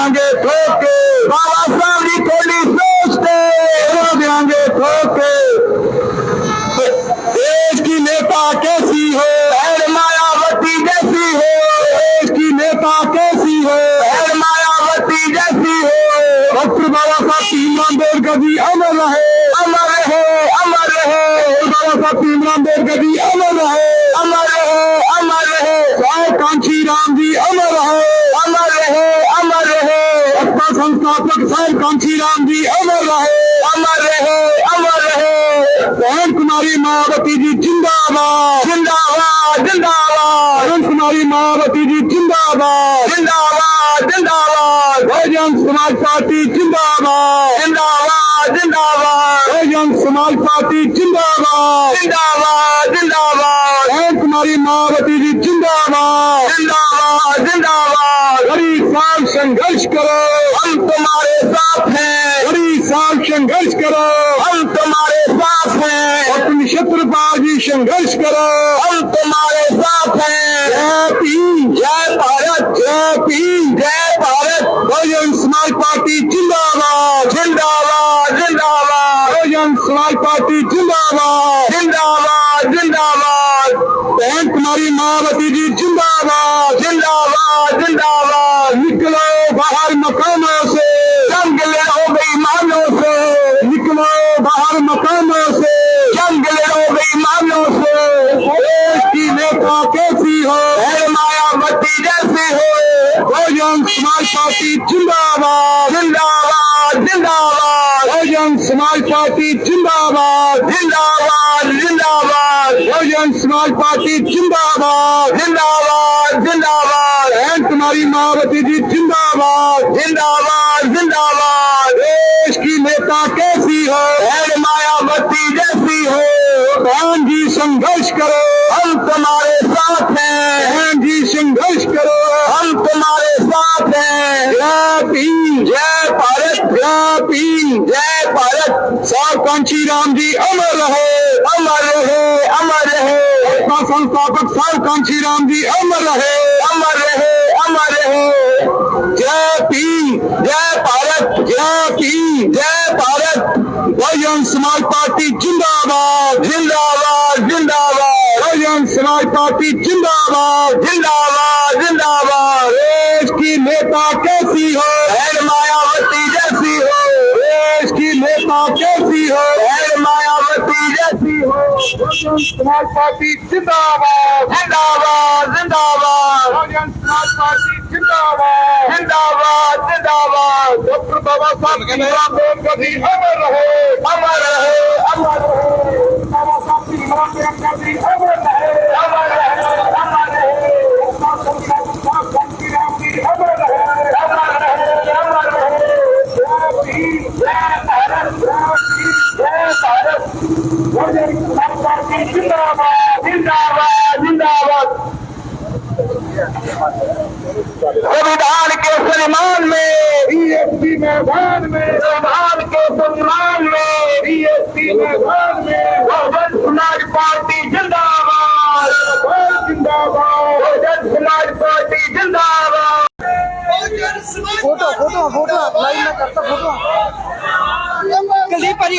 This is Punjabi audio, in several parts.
ਦਿਆਂਗੇ ਠੋਕੇ ਬਾਬਾ ਸਾਹਿਬ ਦੀ ਕੋਲੀ ਸੋਚ ਤੇ ਤੋੜ ਦਿਆਂਗੇ ਠੋਕੇ देश की नेता कैसी हो है मायावती जैसी हो देश की नेता कैसी हो है मायावती जैसी हो डॉक्टर बाबा साहब भीमराव अम्बेडकर जी अमर रहे अमर रहे अमर रहे बाबा साहब भीमराव अम्बेडकर जी अमर रहे अमर रहे अमर रहे साहब कांची राम जी अमर रहे अमर अपना संस्थापक साहब कांची राम जी अमर रहे अमर रहे अमर रहे बहन कुमारी मायावती जी जिंदाबाद जिंदाबाद जिंदाबाद बहन कुमारी मायावती जी जिंदाबाद जिंदाबाद जिंदाबाद बहुजन समाज पार्टी जिंदाबाद जिंदाबाद जिंदाबाद बहुजन समाज पार्टी जिंदाबाद जिंदाबाद जिंदाबाद बहन कुमारी मायावती जी जिंदाबाद जिंदाबाद जिंदाबाद गरीब साथ संघर्ष करो हम तुम्हारे साथ हैं गरीब साथ संघर्ष करो हम तुम्हारे साथ हैं अपनी शत्रुबाजी संघर्ष करो हम तुम्हारे साथ हैं जय भीम जय भारत जय भीम जिंदाबाद बहुजन समाज पार्टी जिंदाबाद जिंदाबाद जिंदाबाद बहन कुमारी मायावती जी जिंदाबाद जिंदाबाद जिंदाबाद निकलो बाहर मकानों से जंग लड़ो बेईमानों से निकलो बाहर मकानों से जंग लड़ो बेईमानों से देश की नेता कैसी हो है मायावती जैसी हो बहुजन समाज पार्टी जिंदाबाद जिंदाबाद जिंदाबाद बहुजन समाज पार्टी जिंदाबाद जिंदाबाद जिंदाबाद बहुजन समाज पार्टी जिंदाबाद जिंदाबाद जिंदाबाद बहन कुमारी मायावती जी जिंदाबाद जिंदाबाद जिंदाबाद देश की नेता कैसी हो है मायावती जैसी हो बहन जी संघर्ष करो हम तुम्हारे साथ हैं बहन जी संघर्ष करो हम तुम्हारे साथ हैं जय भीम जय भारत जय भीम जय भारत साहब कांची राम जी अमर रहे अमर रहे अमर रहे अपना संस्थापक साहब कांची राम जी अमर रहे अमर रहे अमर रहे जय भीम जय भारत जय भीम जय भारत बहुजन समाज पार्टी जिंदाबाद जिंदाबाद जिंदाबाद बहुजन समाज पार्टी जिंदाबाद जिंदाबाद जिंदाबाद देश की नेता कैसी हो है मायावती जैसी हो देश की नेता कैसी हो है मायावती जैसी हो बहुजन समाज पार्टी जिंदाबाद जिंदाबाद जिंदाबाद बहुजन समाज पार्टी जिंदाबाद जिंदाबाद जिंदाबाद डॉक्टर बाबा साहब भीमराव अम्बेडकर जी अमर रहे अमर रहे अमर रहे बाबा साहब भीमराव अम्बेडकर समाज पार्टी जिंदाबाद जिंदाबाद जिंदाबाद संविधान के सम्मान में बीएसपी मैदान में संविधान के सम्मान में बीएसपी मैदान में बहुजन समाज पार्टी जिंदाबाद जिंदाबाद बहुजन समाज पार्टी जिंदाबाद फोटो फोटो फोटो लाइन में करता फोटो क्लिप पर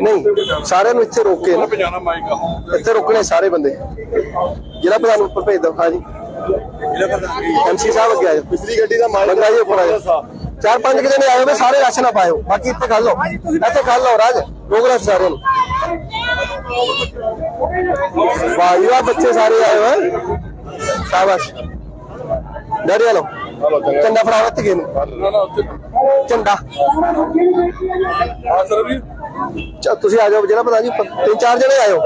ਨਹੀਂ ਸਾਰਿਆਂ ਨੂੰ ਇੱਥੇ ਰੋਕ ਕੇ ਨਾ। ਪਜਾਣਾ ਮਾਈਕ ਇੱਥੇ ਰੁਕਣੇ ਸਾਰੇ ਬੰਦੇ। ਜਿਹੜਾ ਪ੍ਰਧਾਨ ਉੱਪਰ ਭੇਜ ਦੋ ਹਾਂਜੀ। ਐਮਸੀ ਸਾਹਿਬ ਅੱਗੇ ਆਇਓ ਪਿਛਲੀ ਗੱਡੀ ਦਾ ਮਾਈਕ ਬੰਦਾ ਜੀ ਉੱਪਰ ਆਇਓ ਚਾਰ ਪੰਜ ਜਣੇ ਆਏ ਹੋਏ ਸਾਰੇ ਰਾਸ਼ਨ ਨਾ ਪਾਇਓ। ਬਾਕੀ ਇੱਥੇ ਖਾ ਲਓ। ਇੱਥੇ ਖਾ ਲਓ ਰਾਜ। ਲੈ ਸਾਰਿਆਂ ਨੂੰ। ਵਾਹ ਜੀ ਵਾਹ ਬੱਚੇ ਸਾਰੇ ਆਏ ਹੋਏ। ਸ਼ਾਬਾਸ਼। ਡਰਿਆ ਲਓ ਝੰਡਾ ਫੜਾਓ ਇੱਥੇ ਗਏ ਨੂੰ। ਨਾ ਨਾ ਉੱਥੇ। ਝੰਡਾ। ਆ ਸਰ ਵੀ ਚ- ਤੁਸੀਂ ਆ ਜਾਓ ਜਿਹੜਾ ਪਤਾ ਪ- ਤਿੰਨ ਚਾਰ ਜਣੇ ਆਇਓ।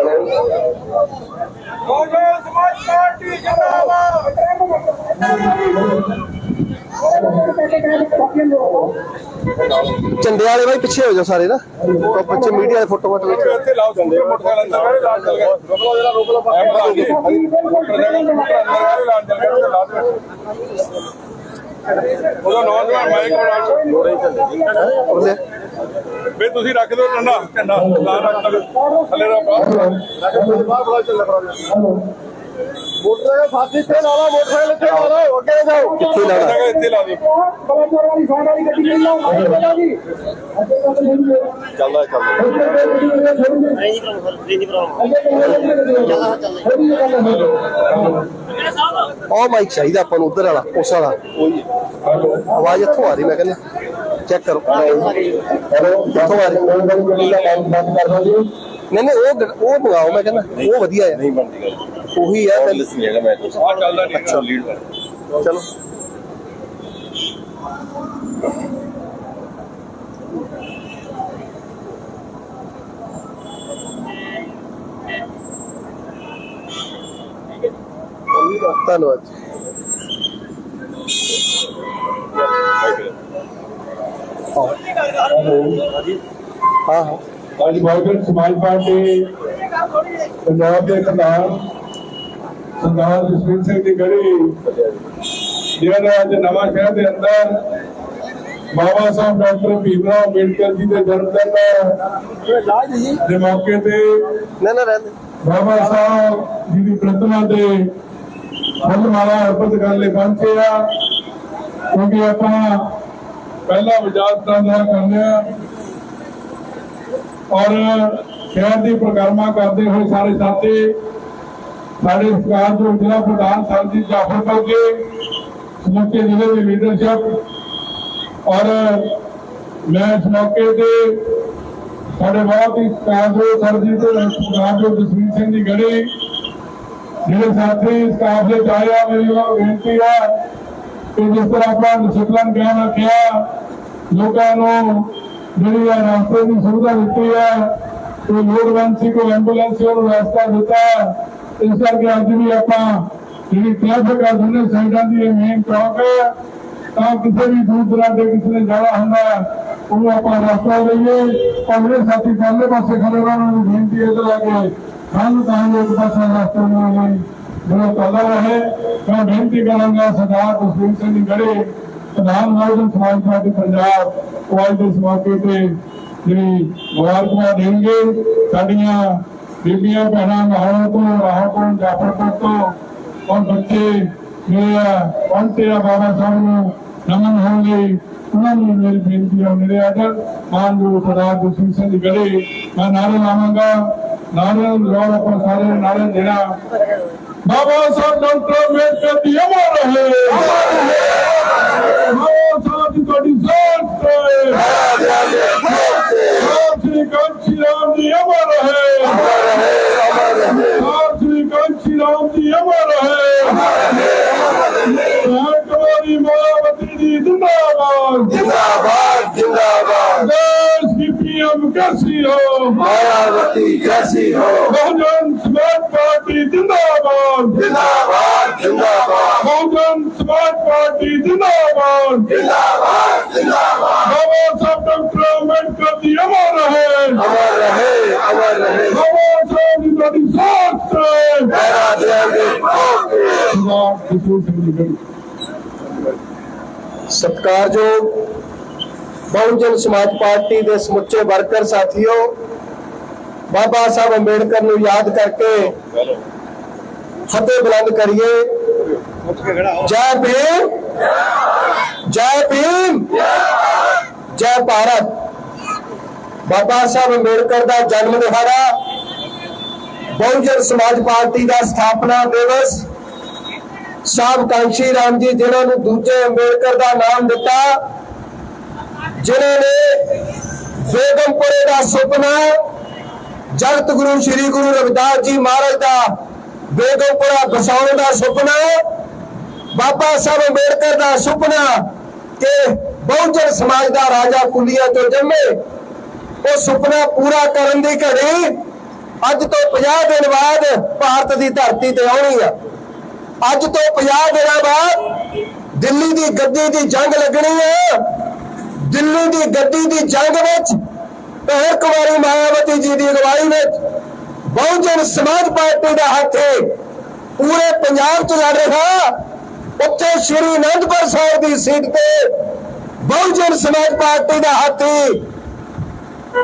ਝੰਡੇ ਵਾਲੇ ਬਾਈ ਪਿੱਛੇ ਹੋ ਜਾਓ ਸਾਰੇ ਨਾ। ਉਹ ਬੱਚੇ ਮੀਡੀਆ ਦੇ ਫੋਟੋ ਫੋਟੋ ਵਿੱਚ। ਇੱਥੇ ਲਾਓ ਜਾਂਦੇ ਮੋਟਰਸਾਈਕਲ ਅੰਦਰ ਲਾ ਚੱਲ ਗਿਆ ਰੋਕ ਲਓ ਜਰਾ ਰੋਕ ਲਓ ਮੋਟਰਸਾਈਕਲ ਅੰਦਰ ਲਾ ਚੱਲ ਗਿਆ ਲਾ ਦੇ ਉਹਦਾ ਨੌਜਵਾਨ ਮਾਈਕ ਬਣਾ ਲੋੜੇ ਉਹਦੇ ਵੇ ਤੁਸੀਂ ਰੱਖ ਦਿਓ ਝੰਡਾ। ਝੰਡਾ ਲਾ ਰੱਖ ਦਿਓ। ਥੱਲੇ ਦਾ ਬਾਹਰ ਮੋਟਰਸਾਈਕਲ ਫਾਸੀ ਤੇ ਲਾ ਲਾ ਮੋਟਰਸਾਈਕਲ ਤੇ ਲਾ ਲਾ ਅੱਗੇ ਜਾਓ। ਕਿੱਥੇ ਲਾਣਾ ਜਗ੍ਹਾ ਇੱਥੇ ਲਾ ਦੇ ਚੱਲਦਾ ਚੱਲਦਾ ਉਹ ਮਾਈਕ ਚਾਹੀਦਾ ਆਪਾਂ ਨੂੰ ਉਧਰ ਵਾਲਾ ਉਸ ਵਾਲਾ। ਆਵਾਜ਼ ਇੱਥੋਂ ਆ ਰਹੀ ਮੈਂ ਕਹਿੰਦਾ। ਚੈੱਕ ਕਰੋ ਇੱਥੋਂ ਆ ਰਹੀ ਨਹੀਂ ਨਹੀਂ ਉਹ ਗ- ਉਹ ਮੰਗਾਓ ਮੈਂ ਕਹਿੰਦਾ ਉਹ ਵਧੀਆ ਹੈ ਨਹੀਂ ਬਣਦੀ ਗੱਲ ਉਹੀ ਹੈ ਤੇ- ਲਿਸਨ ਹੈਗਾ ਮੈਂ ਆ ਚੱਲਦਾ ਨਹੀਂ ਅੱਛਾ ਲੀਡ ਕਰ ਚਲੋ ਧੰਨਵਾਦ ਜੀ। ਹਾਂ ਹਾਂ ਅੱਜ ਬਹੁਜਨ ਸਮਾਜ ਪਾਰਟੀ ਪੰਜਾਬ ਦੇ ਪ੍ਰਧਾਨ ਸਰਦਾਰ ਜਸਵੀਰ ਸਿੰਘ ਦੀ ਗੜੀ ਜਿਹੜਾ ਅੱਜ ਨਵਾਂ ਸ਼ਹਿਰ ਦੇ ਅੰਦਰ ਬਾਬਾ ਸਾਹਿਬ ਡਾਕਟਰ ਭੀਮਰਾਓ ਅੰਬੇਡਕਰ ਜੀ ਦੇ ਜਨਮ ਦਿਨ ਦੇ ਮੌਕੇ ਤੇ ਨਾ ਨਾ ਰਹਿਣ ਦੇ। ਬਾਬਾ ਸਾਹਿਬ ਜੀ ਦੀ ਪ੍ਰਤਿਮਾ ਤੇ ਫੁੱਲ ਮਾਲਾ ਅਰਪਿਤ ਕਰਨ ਲਈ ਪਹੁੰਚੇ ਆ। ਕਿਉਂਕਿ ਆਪਾਂ ਪਹਿਲਾ ਵਿਚਾਰ ਦਾ ਕਰਨੇ ਆ ਔਰ ਸ਼ਹਿਰ ਦੀ ਪ੍ਰਕਰਮਾ ਕਰਦੇ ਹੋਏ ਸਾਰੇ ਸਾਥੀ, ਸਾਡੇ ਸਰਕਾਰ ਦੇ ਜ਼ਿਲ੍ਹਾ ਪ੍ਰਧਾਨ ਸਾਹਿਬ ਜੀ ਜਾਫਰ ਕਰਕੇ ਸਮੁੱਚੇ ਜ਼ਿਲ੍ਹੇ ਦੀ ਲੀਡਰਸ਼ਿਪ ਔਰ ਮੈਂ ਇਸ ਮੌਕੇ ਤੇ ਸਾਡੇ ਬਹੁਤ ਹੀ ਸਤਿਕਾਰਯੋਗ ਸਰਜੀਤ ਸਤਿਕਾਰਯੋਗ ਜਸਵੀਰ ਸਿੰਘ ਜੀ ਗੜੀ, ਜਿਹੜੇ ਸਾਥੀ ਇਸ ਕਾਫਲੇ ਚ ਆਏ ਮੇਰੀ ਬੇਨਤੀ ਹੈ ਕਿ ਜਿਸ ਤਰ੍ਹਾਂ ਆਪਾਂ ਡਿਸਪਲਨ ਕਾਇਮ ਰੱਖਿਆ, ਲੋਕਾਂ ਨੂੰ ਜਿਹੜੀ ਹੈ ਰਸਤੇ ਦੀ ਸੁਵਿਧਾ ਦਿੱਤੀ ਹੈ ਕੋਈ ਲੋੜਵੰਦ ਸੀ ਕੋਈ ਐਂਬੂਲੈਂਸ ਸੀ ਰਸਤਾ ਦਿੱਤਾ ਇਸ ਕਰਕੇ ਅੱਜ ਵੀ ਆਪਾਂ ਜਿਹੜੀ ਟ੍ਰੈਫਿਕ ਆ, ਦੋਨੇ ਸਾਈਡਾਂ ਦੀ ਮੇਨ ਚੌਕ ਹੈ। ਤਾਂ ਕਿਸੇ ਵੀ ਦੂਰ ਦਰਾਡੇ ਕਿਸੇ ਨੇ ਜਾਣਾ ਹੁੰਦਾ ਉਹਨੂੰ ਆਪਾਂ ਰਸਤਾ ਲਈਏ ਔਰ ਸਾਥੀ ਪਹਿਲੇ ਪਾਸੇ ਖੜੇ ਉਹਨਾਂ ਨੂੰ ਬੇਨਤੀ ਹੈ ਕਿ ਕੇ ਸਾਨੂੰ ਤਾਂ ਇੱਕ ਪਾਸੇ ਰਸਤਾ ਮਿਲੇ ਮੇਰਾ ਤਾਲਾ ਰਹੇ ਮੈਂ ਬੇਨਤੀ ਕਰਾਂਗਾ ਸਰਦਾਰ ਜਸਵੀਰ ਸਿੰਘ ਦੀ ਗੜੇ ਪ੍ਰਧਾਨ ਮਹਾਜਨ ਸਮਾਜ ਪਾਰਟੀ ਪੰਜਾਬ ਉਹ ਅੱਜ ਇਸ ਮੌਕੇ ਤੇ ਜਿਹੜੀ ਮੁਬਾਰਕਬਾਦ ਦੇਣਗੇ, ਸਾਡੀਆਂ ਬੀਬੀਆਂ ਭੈਣਾਂ ਮਹਾਰਾਜ ਤੋਂ ਰਾਹ ਜਾਫਰਪੁਰ ਤੋਂ, ਔਰ ਬੱਚੇ ਮੇਰੇ ਪਹੁੰਚੇ ਬਾਬਾ ਸਾਹਿਬ ਨੂੰ ਨਮਨ ਹੋਣ ਲਈ ਉਹਨਾਂ ਨੂੰ ਮੇਰੀ ਬੇਨਤੀ ਹੈ ਮੇਰੇ ਆਦਰ ਮਾਨ ਸਰਦਾਰ ਜਸਵੀਰ ਸਿੰਘ ਦੀ ਗੜੇ ਮੈਂ ਨਾਰੇ ਲਾਵਾਂਗਾ ਨਾਰੇ ਲੋੜ ਆਪਾਂ ਸਾਰੇ ਨਾਰੇ ਦੇਣਾ। बाबा साहब डॉक्टर अंबेडकर की अमर रहे बाबा साहब की थोड़ी जोत श्री कांशी राम जी अमर रहे श्री कांशी राम जी अमर रहे कुमारी मायावती जी जिंदाबाद जिंदाबाद जिंदाबाद देश की पीएम कैसी हो मायावती कैसी हो बहुजन ਪਾਰਟੀ ਜਿੰਦਾਬਾਦ। ਜਿੰਦਾਬਾਦ ਜਿੰਦਾਬਾਦ। ਬਹੁਜਨ ਸਮਾਜ ਪਾਰਟੀ ਜਿੰਦਾਬਾਦ। ਜਿੰਦਾਬਾਦ ਜਿੰਦਾਬਾਦ। ਬਾਬਾ ਸਾਹਿਬ ਡਾਕਟਰ ਅੰਬੇਡਕਰ ਦੀ ਅਮਰ ਰਹੇ। ਅਮਰ ਰਹੇ ਅਮਰ ਰਹੇ। ਬਾਬਾ ਸਾਹਿਬ ਦੀ ਤੁਹਾਡੀ ਸਾਥ ਤੇ। ਮੇਰਾ ਦਿਲ ਦੀ ਭੋਗ ਸਤਕਾਰਯੋਗ ਬਹੁਜਨ ਸਮਾਜ ਪਾਰਟੀ ਦੇ ਸਮੁੱਚੇ ਵਰਕਰ ਸਾਥੀਓ ਬਾਬਾ ਸਾਹਿਬ ਅੰਬੇਡਕਰ ਨੂੰ ਯਾਦ ਕਰਕੇ ਫਤਿਹ ਬੁਲੰਦ ਕਰੀਏ। ਜੈ ਭੀਮ। ਜੈ ਭੀਮ। ਜੈ ਭਾਰਤ। ਬਾਬਾ ਸਾਹਿਬ ਅੰਬੇਡਕਰ ਦਾ ਜਨਮ ਦਿਹਾੜਾ, ਬਹੁਜਨ ਸਮਾਜ ਪਾਰਟੀ ਦਾ ਸਥਾਪਨਾ ਦਿਵਸ ਸਾਹਿਬ ਕਾਂਸ਼ੀ ਰਾਮ ਜੀ, ਜਿਨ੍ਹਾਂ ਨੂੰ ਦੂਜੇ ਅੰਬੇਡਕਰ ਦਾ ਨਾਮ ਦਿੱਤਾ, ਜਿਨ੍ਹਾਂ ਨੇ ਬੇਗਮਪੁਰੇ ਦਾ ਸੁਪਨਾ ਜਗਤ ਗੁਰੂ ਸ੍ਰੀ ਗੁਰੂ ਰਵਿਦਾਸ ਜੀ ਮਹਾਰਾਜ ਦਾ ਬੇਗਮਪੁਰਾ ਬਸਾਉਣ ਦਾ ਸੁਪਨਾ ਬਾਬਾ ਸਾਹਿਬ ਅੰਬੇਡਕਰ ਦਾ ਸੁਪਨਾ ਕਿ ਬਹੁਜਨ ਸਮਾਜ ਦਾ ਰਾਜਾ ਕੁਲੀਆ ਤੋਂ ਜੰਮੇ। ਉਹ ਸੁਪਨਾ ਪੂਰਾ ਕਰਨ ਦੀ ਘੜੀ ਅੱਜ ਤੋਂ 50 ਦਿਨ ਬਾਅਦ ਭਾਰਤ ਦੀ ਧਰਤੀ ਤੇ ਆਉਣੀ ਆ। ਅੱਜ ਤੋਂ 50 ਦਿਨਾਂ ਬਾਅਦ ਦਿੱਲੀ ਦੀ ਗੱਦੀ ਦੀ ਜੰਗ ਲੱਗਣੀ ਹੈ ਦਿੱਲੀ ਦੀ ਗੱਦੀ ਦੀ ਜੰਗ ਵਿੱਚ ਪਹਿਰ ਕੁਮਾਰੀ ਮਾਇਆਵਤੀ ਜੀ ਦੀ ਅਗਵਾਈ ਵਿੱਚ ਬਹੁਜਨ ਸਮਾਜ ਪਾਰਟੀ ਦਾ ਹੱਥ ਹੈ ਪੂਰੇ ਪੰਜਾਬ 'ਚ ਲੜ ਰਿਹਾ। ਉੱਥੇ ਸ਼੍ਰੀ ਅਨੰਦਪੁਰ ਸਾਹਿਬ ਦੀ ਸੀਟ ਤੇ ਬਹੁਜਨ ਸਮਾਜ ਪਾਰਟੀ ਦਾ ਹੱਥ ਹੈ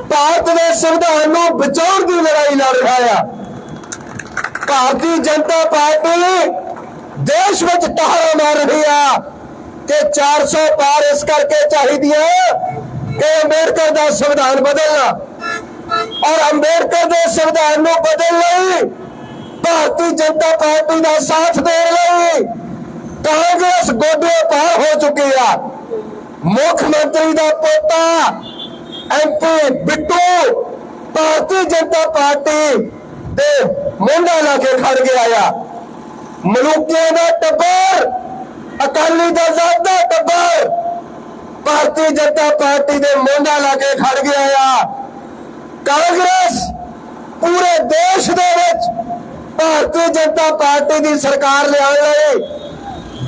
ਭਾਰਤ ਦੇ ਸੰਵਿਧਾਨ ਨੂੰ ਬਚਾਉਣ ਦੀ ਲੜਾਈ ਲੜ ਰਿਹਾ ਆ। ਭਾਰਤੀ ਜਨਤਾ ਪਾਰਟੀ ਦੇਸ਼ ਵਿੱਚ ਟਹਾਰਾ ਮਾਰ ਰਹੀ ਆ ਕਿ 400 ਪਾਰ ਇਸ ਕਰਕੇ ਚਾਹੀਦੀ ਹੈ ਕਿ ਅੰਬੇਡਕਰ ਦਾ ਸੰਵਿਧਾਨ ਬਦਲਣਾ ਔਰ ਅੰਬੇਡਕਰ ਦੇ ਸੰਵਿਧਾਨ ਨੂੰ ਬਦਲਣ ਲਈ ਭਾਰਤੀ ਜਨਤਾ ਪਾਰਟੀ ਦਾ ਸਾਥ ਦੇਣ ਲਈ ਕਾਂਗਰਸ ਗੋਡੇ ਪਾਰ ਹੋ ਚੁੱਕੀ ਆ। ਮੁੱਖ ਮੰਤਰੀ ਦਾ ਪੋਤਾ ਐਮਪੀ ਬਿੱਟੂ ਭਾਰਤੀ ਜਨਤਾ ਪਾਰਟੀ ਦੇ ਮੋਢਾ ਲਾ ਕੇ ਖੜ ਗਿਆ ਆ ਮਲੂਕਿਆਂ ਦਾ ਟੱਬਰ, ਅਕਾਲੀ ਦਲ ਦਾ ਟੱਬਰ ਭਾਰਤੀ ਜਨਤਾ ਪਾਰਟੀ ਦੇ ਮੋਢਾ ਲਾ ਕੇ ਖੜ ਗਿਆ ਆ। ਕਾਂਗਰਸ ਪੂਰੇ ਦੇਸ਼ ਦੇ ਵਿੱਚ ਭਾਰਤੀ ਜਨਤਾ ਪਾਰਟੀ ਦੀ ਸਰਕਾਰ ਲਿਆਉਣ ਲਈ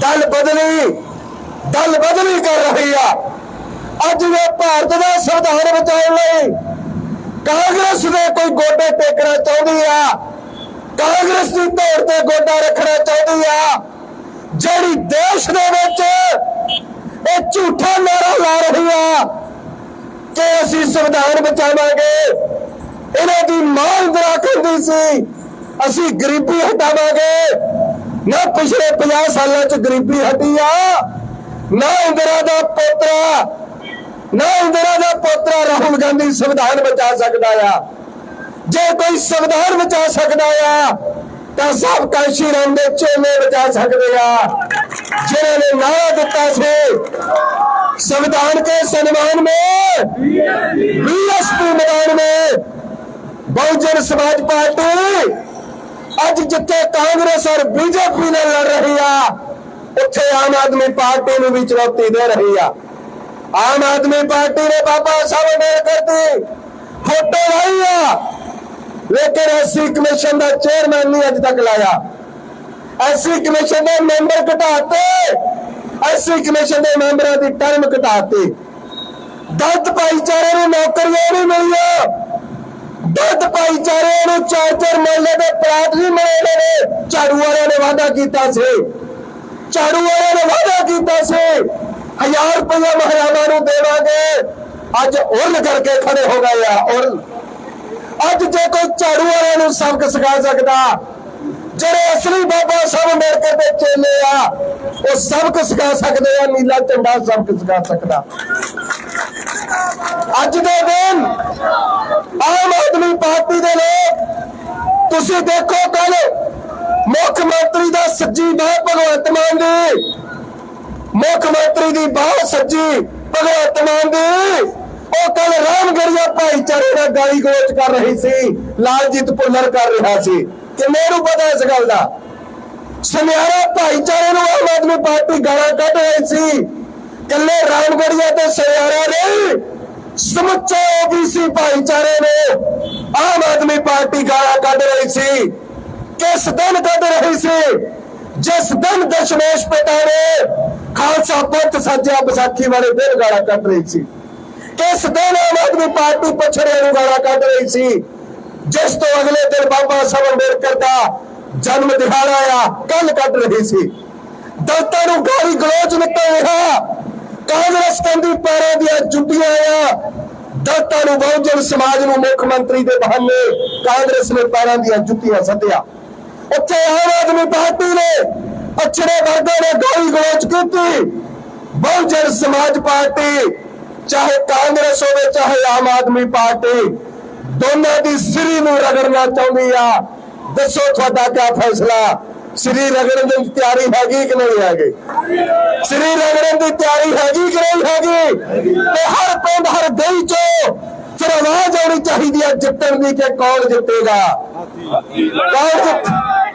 ਦਲ ਬਦਲੀ ਦਲ ਬਦਲੀ ਕਰ ਰਹੀ ਆ। ਅੱਜ ਵੀ ਭਾਰਤ ਦਾ ਸੰਵਿਧਾਨ ਬਚਾਉਣ ਲਈ ਕਾਂਗਰਸ ਦੇ ਕੋਈ ਗੋਡੇ ਟੇਕਣਾ ਚਾਹੁੰਦੀ ਆ। ਕਾਂਗਰਸ ਦੀ ਧੌਣ ਤੇ ਗੋਡਾ ਰੱਖਣਾ ਚਾਹੁੰਦੀ ਆ। ਜਿਹੜੀ ਦੇਸ਼ ਦੇ ਵਿੱਚ ਇਹ ਝੂਠਾ ਨਾਰਾ ਲਾ ਰਹੀ ਆ ਕਿ ਅਸੀਂ ਸੰਵਿਧਾਨ ਬਚਾਵਾਂਗੇ। ਇਹਨਾਂ ਦੀ ਮਾਂ ਇੰਦਰਾ ਕਹਿੰਦੀ ਸੀ, ਅਸੀਂ ਗਰੀਬੀ ਹਟਾਵਾਂਗੇ। ਨਾ ਪਿਛਲੇ 50 ਸਾਲਾਂ ਚ ਗਰੀਬੀ ਹਟੀ ਆ, ਨਾ ਇੰਦਰਾ ਦਾ ਪੋਤਰਾ, ਨਾ ਇੰਦਰਾ ਦਾ ਪੋਤਰਾ ਰਾਹੁਲ ਗਾਂਧੀ ਸੰਵਿਧਾਨ ਬਚਾ ਸਕਦਾ ਆ। ਜੇ ਕੋਈ ਸੰਵਿਧਾਨ ਬਚਾ ਸਕਦਾ ਆ ਤਾਂ ਸਭ ਕਾਸ਼ੀ ਰਾਮ ਦੇ ਚੇਲੇ ਬਚਾ ਸਕਦੇ ਆ। ਜਿਨ੍ਹਾਂ ਨੇ ਨਾਰਾ ਦਿੱਤਾ ਸੀ, ਸੰਵਿਧਾਨ ਕੇ ਸਨਮਾਨ ਮੇ, ਬੀਐਸਪੀ ਮੈਦਾਨ ਮੇ, ਬਹੁਜਨ ਸਮਾਜ ਪਾਰਟੀ, ਅੱਜ ਜਿੱਥੇ ਕਾਂਗਰਸ ਔਰ ਬੀਜੇਪੀ ਨਾਲ ਲੜ ਰਹੀ ਆ, ਉੱਥੇ ਆਮ ਆਦਮੀ ਪਾਰਟੀ ਨੂੰ ਵੀ ਚੁਣੌਤੀ ਦੇ ਰਹੀ ਆ। ਆਮ ਆਦਮੀ ਪਾਰਟੀ ਨੇ ਬਾਬਾ ਸਾਹਿਬ ਅੰਬੇਦਕਰ ਦੀ ਫੋਟੋ ਲਾਈ ਆ। ਲੇਕਿਨ ਐਸੀ ਕਮਿਸ਼ਨ ਦਾ ਚੇਅਰਮੈਨ ਨਹੀਂ ਅੱਜ ਤੱਕ ਲਾਇਆ। ਐਸਸੀ ਕਮਿਸ਼ਨ ਦੇ ਮੈਂਬਰ ਘਟਾਤੇ। ਐਸਸੀ ਕਮਿਸ਼ਨ ਦੇ ਮੈਂਬਰਾਂ ਦੀ ਟਰਮ ਘਟਾਤੀ। ਦਲਿਤ ਭਾਈਚਾਰੇ ਨੂੰ ਨੌਕਰੀਆਂ ਨਹੀਂ ਮਿਲੀਆਂ। ਦਲਿਤ ਭਾਈਚਾਰੇ ਨੂੰ ਚਾਰ ਚਾਰ ਮਹੀਨੇ ਦੇ ਪਲਾਟ ਨਹੀਂ ਮਿਲੇ ਨੇ ਝਾੜੂ ਵਾਲਿਆਂ ਨੇ ਵਾਅਦਾ ਕੀਤਾ ਸੀ। ਝਾੜੂ ਵਾਲਿਆਂ ਨੇ ਵਾਅਦਾ ਕੀਤਾ ਸੀ। ਹਜ਼ਾਰ ਰੁਪਇਆ ਮਹਿਲਾਵਾਂ ਨੂੰ ਦੇਵਾਂਗੇ। ਅੱਜ ਉਰਨ ਕਰਕੇ ਖੜੇ ਹੋ ਗਏ ਆ ਉਰਨ ਅੱਜ ਜੇ ਕੋਈ ਝਾੜੂ ਵਾਲਿਆਂ ਨੂੰ ਸਬਕ ਸਿਖਾ ਸਕਦਾ, ਜਿਹੜੇ ਅਸਲੀ ਬਾਬਾ ਸਾਹਿਬ ਅੰਬੇਡਕਰ ਦੇ ਚੇਲੇ ਆ, ਉਹ ਸਬਕ ਸਿਖਾ ਸਕਦੇ ਆ, ਨੀਲਾ ਝੰਡਾ ਸਬਕ ਸਿਖਾ ਸਕਦਾ। ਅੱਜ ਦੇ ਦਿਨ ਆਮ ਆਦਮੀ ਪਾਰਟੀ ਦੇ ਲੋਕ ਤੁਸੀਂ ਦੇਖੋ ਕੱਲ ਮੁੱਖ ਮੰਤਰੀ ਦਾ ਸੱਜੀ ਬਾਹ ਭਗਵੰਤ ਮਾਨ ਦੀ, ਮੁੱਖ ਮੰਤਰੀ ਦੀ ਬਾਹ ਸੱਜੀ ਭਗਵੰਤ ਮਾਨ ਦੀ। ਉਹ ਕੱਲ ਰਾਮਗੜੀਆ ਭਾਈਚਾਰੇ ਨਾਲ ਗਾਲੀ ਗਲੋਚ ਕਰ ਰਹੀ ਸੀ ਲਾਲਜੀਤ ਭੁੱਲਰ ਕਰ ਰਿਹਾ ਸੀ। ਕਿ ਮੈਨੂੰ ਪਤਾ ਇਸ ਗੱਲ ਦਾ। ਸੁਨਿਆਰਾ ਭਾਈਚਾਰੇ ਨੂੰ ਆਮ ਆਦਮੀ ਪਾਰਟੀ ਗਾਲਾਂ ਕੱਢ ਰਹੀ ਸੀ। ਕੱਲੇ ਰਾਮਗੜੀਆ ਤੇ ਸੁਨਿਆਰਾ ਨਹੀਂ, ਸਮੁੱਚੇ ਓਬੀਸੀ ਭਾਈਚਾਰੇ ਨੂੰ ਆਮ ਆਦਮੀ ਪਾਰਟੀ ਗਾਲਾਂ ਕੱਢ ਰਹੀ ਸੀ। ਕਿਸ ਦਿਨ ਕੱਢ ਰਹੀ ਸੀ? ਜਿਸ ਦਿਨ ਦਸ਼ਮੇਸ਼ ਪਿਤਾ ਨੇ ਖਾਲਸਾ ਪੰਥ ਸਾਜਿਆ ਵਿਸਾਖੀ ਵਾਲੇ ਦਿਨ ਗਾਲਾਂ ਕੱਢ ਰਹੀ ਸੀ। ਕਿਸ ਦਿਨ ਆਮ ਆਦਮੀ ਪਾਰਟੀ ਪਛੜੇ ਨੂੰ ਗਾਲਾਂ ਕੱਢ ਰਹੀ ਸੀ? ਜਿਸ ਤੋਂ ਅਗਲੇ ਦਿਨ ਬਾਬਾ ਸਾਹਿਬ ਅੰਬੇਡਕਰ ਦਾ ਜਨਮ ਦਿਹਾੜਾ ਆ ਕੱਲ ਕੱਢ ਰਹੀ ਸੀ। ਦਲਤਾਂ ਨੂੰ ਗਾਲੀ ਗਲੋਚ ਨਿਕਲ ਰਿਹਾ। ਕਾਂਗਰਸ ਕਹਿੰਦੀ ਪੈਰਾਂ ਦੀਆਂ ਜੁੱਤੀਆਂ ਆ। ਦਲਤਾਂ ਨੂੰ ਬਹੁਜਨ ਸਮਾਜ ਨੂੰ ਮੁੱਖ ਮੰਤਰੀ ਦੇ ਬਹਾਨੇ ਕਾਂਗਰਸ ਨੇ ਪੈਰਾਂ ਦੀਆਂ ਜੁੱਤੀਆਂ ਸੱਦਿਆ। ਉੱਥੇ ਆਮ ਆਦਮੀ ਪਾਰਟੀ ਨੇ ਪਛੜੇ ਵਰਗਾਂ ਨੇ ਗਾਲੀ ਗਲੋਚ ਕੀਤੀ। ਬਹੁਜਨ ਸਮਾਜ ਪਾਰਟੀ ਚਾਹੇ ਕਾਂਗਰਸ ਹੋਵੇ, ਚਾਹੇ ਆਮ ਆਦਮੀ ਪਾਰਟੀ, ਦੋਨਾਂ ਦੀ ਸਿਰੀ ਨੂੰ ਰਗੜਨਾ ਚਾਹੁੰਦੀ ਆ। ਦੱਸੋ ਤੁਹਾਡਾ ਕੀ ਫੈਸਲਾ? ਸ੍ਰੀ ਰਗੜਨ ਦੀ ਤਿਆਰੀ ਹੈਗੀ ਕਿ ਨਹੀਂ ਹੈਗੀ? ਸ੍ਰੀ ਰਗੜਨ ਦੀ ਤਿਆਰੀ ਹੈਗੀ ਕਿ ਨਹੀਂ ਹੈਗੀ? ਤੇ ਹਰ ਪਿੰਡ, ਹਰ ਗਲੀ ਚੋਂ ਫਿਰ ਆਵਾਜ਼ ਆਉਣੀ ਚਾਹੀਦੀ ਹੈ ਜਿੱਤਣ ਦੀ ਕਿ ਕੌਣ ਜਿੱਤੇਗਾ? ਕੌਣ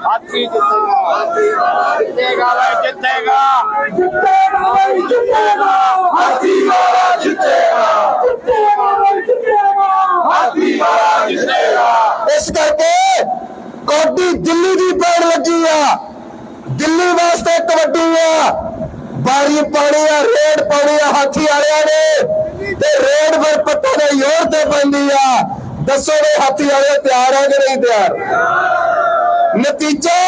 ਹਾਥੀ ਜਿੱਤੇਗਾ। ਜਿੱਤੇਗਾ ਵੇ ਜਿੱਤੇਗਾ ਜਿੱਤੇਗਾ ਬਈ ਜਿੱਤੇਗਾ ਹਾਥੀ ਵਾਲਾ ਜਿੱਤੇਗਾ। ਜਿੱਤੇਗਾ ਬਈ ਜਿੱਤੇਗਾ ਹਾਥੀ ਵਾਲਾ ਜਿੱਤੇਗਾ। ਇਸ ਕਰਕੇ ਕੌਡੀ ਦਿੱਲੀ ਦੀ ਪੈਣ ਲੱਗੀ ਆ। ਦਿੱਲੀ ਵਾਸਤੇ ਕਬੱਡੀ ਆ। ਬਾਰੀ ਪਾਣੀ ਆ, ਰੇਡ ਪਾਣੀ ਆ, ਹਾਥੀ ਵਾਲਿਆਂ ਨੇ। ਤੇ ਰੇਡ ਫਿਰ ਪੱਤਾ ਦੇ ਯੋਰ ਤੇ ਪੈਂਦੀ ਆ। ਦੱਸੋ ਵੀ ਹਾਥੀ ਵਾਲੇ ਤਿਆਰ ਆ ਕਿ ਨਹੀਂ ਤਿਆਰ? ਨਤੀਜਾ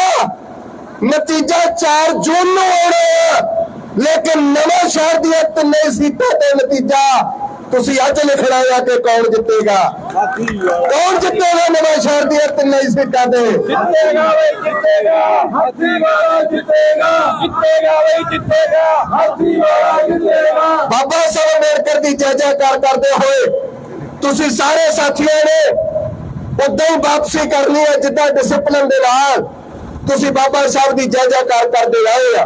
ਨਤੀਜਾ 4 ਜੂਨ ਨੂੰ ਆਉਣਾ। ਲੇਕਿਨ ਨਵਾਂ ਸ਼ਹਿਰ ਦੀਆਂ ਤਿੰਨੇ ਸੀਟਾਂ ਤੇ ਨਤੀਜਾ। ਤੁਸੀਂ ਅੱਜ ਲਿਖਣਾ ਆ ਕਿ ਕੌਣ ਜਿੱਤੇਗਾ। ਕੌਣ ਜਿੱਤੇਗਾ ਨਵਾਂ ਸ਼ਹਿਰ ਦੀਆਂ ਤਿੰਨੇ ਸੀਟਾਂ ਤੇ ਜਿੱਤੇਗਾ ਵੇ ਜਿੱਤੇਗਾ। ਹਾਥੀ ਵਾਲਾ ਜਿੱਤੇਗਾ। ਜਿੱਤੇਗਾ ਵੇ ਜਿੱਤੇਗਾ। ਹਾਥੀ ਵਾਲਾ ਜਿੱਤੇਗਾ। ਬਾਬਾ ਸਾਹਿਬ ਅੰਬੇਡਕਰ ਦੀ ਜੈ ਜੈਕਾਰ ਕਰਦੇ ਹੋਏ ਤੁਸੀਂ ਸਾਰੇ ਸਾਥੀਆਂ ਨੇ ਉਦਾਂ ਹੀ ਵਾਪਸੀ ਕਰਨੀ ਹੈ ਜਿੱਦਾਂ ਡਿਸਪਲਿਨ ਦੇ ਨਾਲ ਤੁਸੀਂ ਬਾਬਾ ਸਾਹਿਬ ਦੀ ਜੈ ਜੈਕਾਰ ਕਰਦੇ ਆਏ ਆ।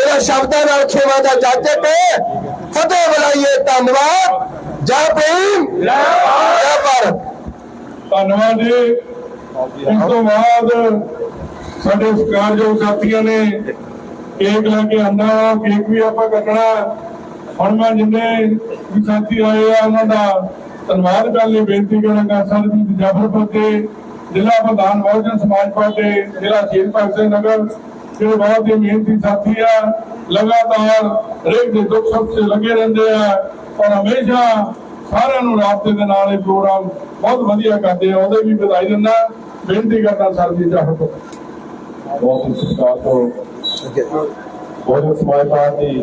ਇਹਨਾਂ ਸ਼ਬਦਾਂ ਨਾਲ ਖੇਮਾ ਦਾ ਜਾਜਕ ਫਤਿਹ ਬੁਲਾਈਏ ਧੰਨਵਾਦ। ਜੈ ਭੀਮ। ਜੈ ਭਾਰਤ। ਧੰਨਵਾਦ ਜੀ। ਇਸ ਤੋਂ ਬਾਅਦ ਸਾਡੇ ਸਤਿਕਾਰਯੋਗ ਸਾਥੀਆਂ ਨੇ ਕੇਕ ਲੈ ਕੇ ਆਂਦਾ ਕੇਕ ਵੀ ਆਪਾਂ ਕੱਟਣਾ। ਹੁਣ ਮੈਂ ਜਿੰਨੇ ਵੀ ਸਾਥੀ ਆਏ ਆ ਉਹਨਾਂ ਦਾ ਧੰਨਵਾਦ ਕਰਨ ਲਈ ਬੇਨਤੀ ਕਰਾਂਗਾ ਸਰਬਜੀਤ ਜਾਫਰਪੁਰ ਦੇ ਜ਼ਿਲ੍ਹਾ ਪ੍ਰਧਾਨ ਬਹੁਜਨ ਸਮਾਜ ਪਾਰਟੀ, ਜ਼ਿਲ੍ਹਾ ਸ਼ਹੀਦ ਭਗਤ ਸਿੰਘ ਨਗਰ। ਜਿਹੜੇ ਬਹੁਤ ਹੀ ਮਿਹਨਤੀ ਸਾਥੀ ਆ, ਲਗਾਤਾਰ ਹਰੇਕ ਦੇ ਦੁੱਖ ਸੁੱਖ 'ਚ ਲੱਗੇ ਰਹਿੰਦੇ ਆ। ਔਰ ਹਮੇਸ਼ਾ ਸਾਰਿਆਂ ਨੂੰ ਰਾਬਤੇ ਦੇ ਨਾਲ ਇਹ ਪ੍ਰੋਗਰਾਮ ਬਹੁਤ ਵਧੀਆ ਕਰਦੇ ਆ, ਉਹਦੇ ਵੀ ਵਧਾਈ ਦਿੰਦਾ। ਬੇਨਤੀ ਕਰਦਾ ਸਰਬਜੀਤ ਜਾਫਰਪੁਰ ਬਹੁਤ ਸਤਿਕਾਰ ਤੋਂ ਬਹੁਜਨ ਸਮਾਜ ਪਾਰਟੀ,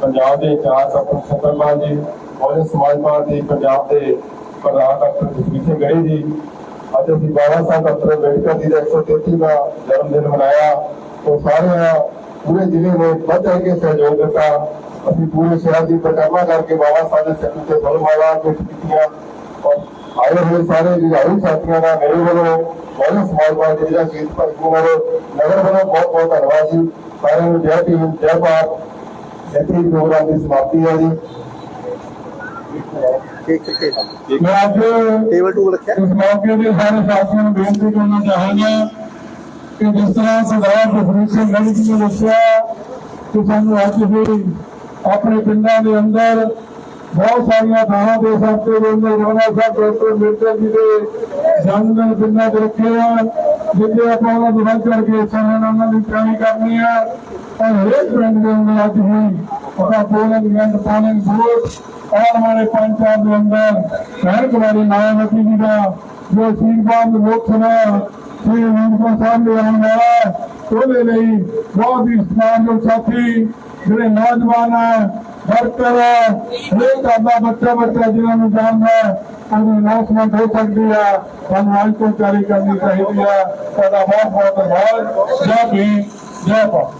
ਪੰਜਾਬ ਦੇ ਚਾਰ ਡਾਕਟਰ ਸਤਰਪਾਲ ਜੀ ਬਹੁਜਨ ਸਮਾਜ ਪਾਰਟੀ ਪੰਜਾਬ ਦੇ ਪ੍ਰਧਾਨ ਡਾਕਟਰ ਜਸਵੀਰ ਸਿੰਘ ਗੜੀ ਜੀ, ਅੱਜ ਅਸੀਂ ਬਾਬਾ ਸਾਹਿਬ ਡਾਕਟਰ ਅੰਬੇਡਕਰ ਜੀ ਦਾ 133 ਦਾ ਜਨਮ ਦਿਨ ਮਨਾਇਆ। ਉਹ ਸਾਰੇ ਪੂਰੇ ਜ਼ਿਲ੍ਹੇ ਨੇ ਵੱਧ ਚੜ੍ਹ ਕੇ ਸਹਿਯੋਗ ਦਿੱਤਾ। ਅਸੀਂ ਪੂਰੇ ਸ਼ਹਿਰ ਦੀ ਪਰਿਕਰਮਾ ਕਰਕੇ ਬਾਬਾ ਸਾਹਿਬ ਦੇ ਸਿਰ ਤੇ ਫੁੱਲਮਾਲਾ ਭੇਟ ਕੀਤੀਆਂ। ਔਰ ਆਏ ਹੋਏ ਸਾਰੇ ਜੁਝਾਰੂ ਸਾਥੀਆਂ ਦਾ ਮੇਰੇ ਵੱਲੋਂ ਬਹੁਤ ਸਮਾਜ ਪਾਰਟੀ ਜਿਹੜਾ ਸ਼ਹੀਦ ਭਗਤ ਸਿੰਘ ਨਗਰ ਵੱਲੋਂ ਬਹੁਤ ਬਹੁਤ ਧੰਨਵਾਦ ਜੀ। ਸਾਰਿਆਂ ਨੂੰ ਜੈ ਟੀਮ ਜੈ ਭਾਰਤ। ਇੱਥੇ ਪ੍ਰੋਗਰਾਮ ਦੀ ਸਮਾਪਤੀ ਹੈ ਜੀ। ਮੈਂ ਅੱਜ ਟੇਬਲ ਟੂਲ ਰੱਖਿਆ। ਇਸ ਮੌਕੇ ਦੇ ਸਾਰੇ ਸਾਥੀਆਂ ਨੂੰ ਬੇਨਤੀ ਕਰਨਾ ਚਾਹਾਂਗਾ ਕਿ ਜਿਸ ਤਰ੍ਹਾਂ ਸਰਦਾਰ ਜਸਵੀਰ ਸਿੰਘ ਗੜੀ ਜੀ ਨੇ ਦੱਸਿਆ ਕਿ ਸਾਨੂੰ ਅੱਜ ਵੀ ਆਪਣੇ ਪਿੰਡਾਂ ਦੇ ਅੰਦਰ ਬਹੁਤ ਸਾਰੀਆਂ ਥਾਵਾਂ ਦੇ ਸਾਥੀ ਦੇ ਅੰਦਰ ਰੋਣਾ ਸਾਹਿਬ ਡਾਕਟਰ ਅੰਬੇਡਕਰ ਜੀ ਦੇ ਜਨਮਦਿਨ ਪਿੰਡਾਂ 'ਚ ਰੱਖੇ ਆ ਜਿੱਥੇ ਆਪਾਂ ਉਹਨਾਂ ਨੂੰ ਵੱਧ ਚੜ ਕੇ ਸਾਨੂੰ ਉਹਨਾਂ ਦੀ ਟ੍ਰੇਨਿੰਗ ਕਰਨੀ ਆ। ਔਰ ਹਰੇਕ ਪਿੰਡ ਦੇ ਅੰਦਰ ਅੱਜ ਵੀ ਉਹਦਾ ਪੋਲਿੰਗ ਐਂਡ ਪੋਲਿੰਗ ਬੂਥ ਆਉਣ ਵਾਲੇ ਪੰਜ ਸਾਲ ਦੇ ਅੰਦਰ ਹਰ ਕੁਮਾਰੀ ਮਾਇਆਵਤੀ ਜੀ ਦਾ ਜੋ ਸੀਰਬਾਦ ਲੋਕ ਸਭਾ ਸ੍ਰੀ ਅਨੰਦਪੁਰ ਸਾਹਿਬ ਦੇ ਆਉਣ ਵਾਲਾ, ਉਹਦੇ ਲਈ ਬਹੁਤ ਹੀ ਸਨਮਾਨਯੋਗ ਸਾਥੀ, ਜਿਹੜੇ ਨੌਜਵਾਨ ਆ, ਵਰਕਰ ਹਰੇਕ ਆਪਣਾ ਬੱਚਾ ਬੱਚਾ ਜਿਹਨਾਂ ਨੂੰ ਜਾਣਦਾ ਉਹਦੀ ਅਨਾਉਂਸਮੈਂਟ ਹੋ ਸਕਦੀ ਆ, ਸਾਨੂੰ ਅੱਜ ਤੋਂ ਜਾਰੀ ਕਰਨੀ ਚਾਹੀਦੀ ਆ। ਸਾਡਾ ਬਹੁਤ ਬਹੁਤ ਧੰਨਵਾਦ। ਜੈ ਭੀ ਜੈ ਭਾ